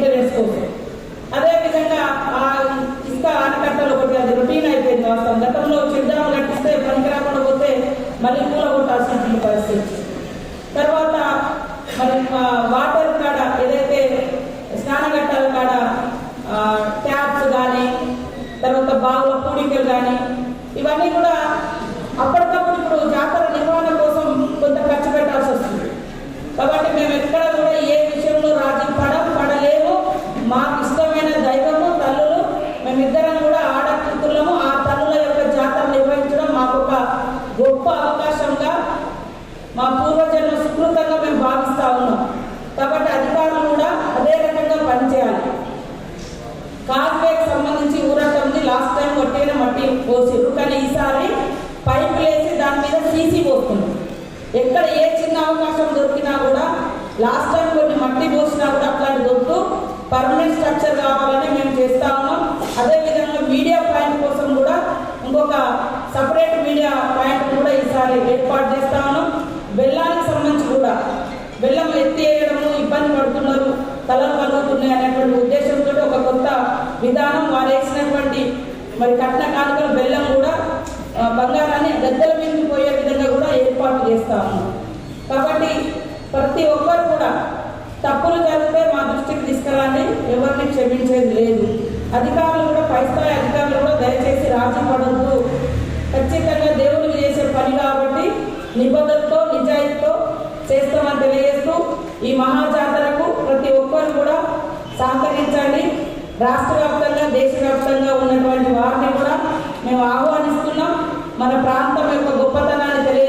కోసం అదేవిధంగా ఆ ఇసుక ఆనకట్టలు ఒకటి అది రొటీన్ అయిపోయింది. వాస్తవం గతంలో చిరుదాము కట్టిస్తే పనికి రాకుండా పోతే మళ్ళీ కూల కొట్టాల్సినటువంటి పరిస్థితి. తర్వాత మరి వాటర్ కాడ ఏదైతే స్నానఘట్టాల కాడ ఆ, ట్యాప్స్ కానీ తర్వాత బావుల పూడికలు కానీ ఇవన్నీ కూడా మా పూర్వజన్మ సుకృతంగా మేము భావిస్తా ఉన్నాం. కాబట్టి అధికారులు కూడా అదే రకంగా పనిచేయాలి. కాజ్వేకి సంబంధించి ఊరంతా ఉంది. లాస్ట్ టైం కొట్టిన మట్టి పోసిరు కానీ ఈసారి పైప్ లేసి దాని మీద సీసీ పోతుంది ఎక్కడ ఏ చిన్న అవకాశం దొరికినా కూడా లాస్ట్ టైం కొన్ని మట్టి పోసినా కూడా అట్లాంటి దొరుకుతూ పర్మనెంట్ స్ట్రక్చర్ కావాలని మేము చేస్తా ఉన్నాం. అదేవిధంగా మీడియా పాయింట్ కోసం కూడా ఇంకొక సపరేట్ మీడియా పాయింట్ కూడా ఈసారి ఏర్పాటు చేస్తా ఉన్నాం. బెల్లానికి సంబంధించి కూడా బెల్లం ఎత్తి వేయడము ఇబ్బంది పడుతున్నారు తలలు పలుకుతున్నాయి అనేటువంటి ఉద్దేశంతో ఒక కొత్త విధానం వారు వేసినటువంటి మరి కట్న కానుకలు బెల్లం కూడా బంగారాన్ని గద్దెల మీద పోయే విధంగా కూడా ఏర్పాటు చేస్తాము కాబట్టి ప్రతి ఒక్కరు కూడా తప్పులు జరిగితే మా దృష్టికి తీసుకురాని ఎవరిని క్షమించేది లేదు. అధికారులు కూడా పై స్థాయి అధికారులు కూడా దయచేసి రాజీ పడద్దు. ఖచ్చితంగా దేవుడు చేసే పని కాబట్టి నిబద్ధతతో నిజ చేస్తామని తెలియజేస్తూ ఈ మహాజాతరకు ప్రతి ఒక్కరు కూడా సహకరించండి. రాష్ట్ర వ్యాప్తంగా దేశవ్యాప్తంగా ఉన్నటువంటి వారిని కూడా మేము ఆహ్వానిస్తున్నాం. మన ప్రాంతం యొక్క గొప్పతనాన్ని తెలియ